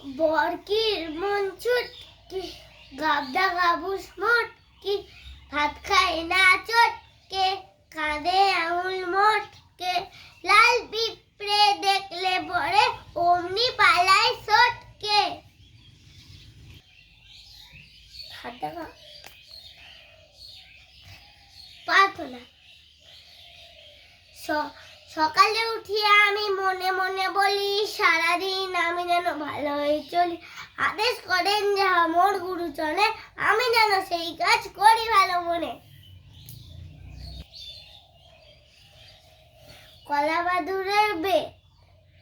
বরকির মন ছুটকি গাবদা গাবুস মোট কি ভাত খায় না চটকে কাঁদে আঙুল মোটকে লাল পিঁপড়ে দেখলে পরে অমনি পালায় সটকে হাতটা খা। প্রার্থনা স- সকালে উঠিয়ে আমি মনে মনে বলি যেন ভালো হয়ে চলি। আদেশ করেন যাহা মোর গুরুচনে আমি যেন সেই কাজ করি ভালো মনে। কলা বাদুরের বে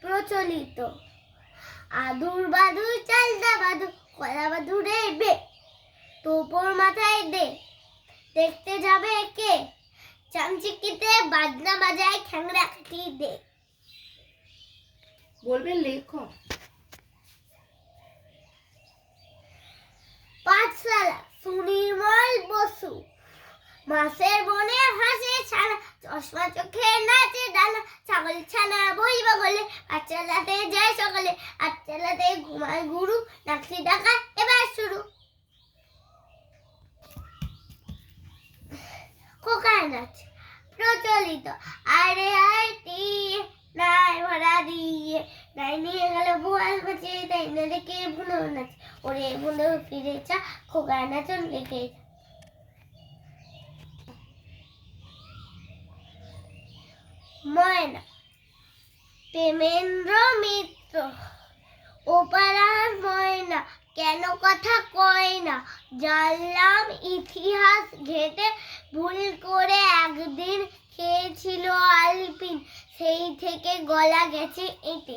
প্রচলিত। আদুর বাদুর, চালদা বাদুর কলা বাদুরের বে টোপর মাথায় দে, দেখতে যাবে কে? চামচিকিতে বাজনা বাজায় খ্যাংরা খাটি দে। বলবেন লেখক? মাসের বনে হাসে ছানা, চশমা চোখে নাচে ডানা ছাগল ছানা বই বগলে পাঠশালাতে যায় সকালে আটচালাতে ঘুমায় গুরু নাকলি ডাকা এবার শুরু। কোকার নাচ প্রচলিত। আরে আয় দিয়ে নাই ভরা দিয়ে, নাই নিয়ে গেল বুয়াল বাজে তাই না রেখে বুনো নাচ। ওরে বুনো ফিরে চা, খোকার নাচন রেখে যা। ময়না প্রেমেন্দ্র মিত্র ওপারার ময়না কেন কথা কয় না জানলাম ইতিহাস ঘেটে ভুল করে একদিন খেয়েছিল আলপিন সেই থেকে গলা গেছে এঁটে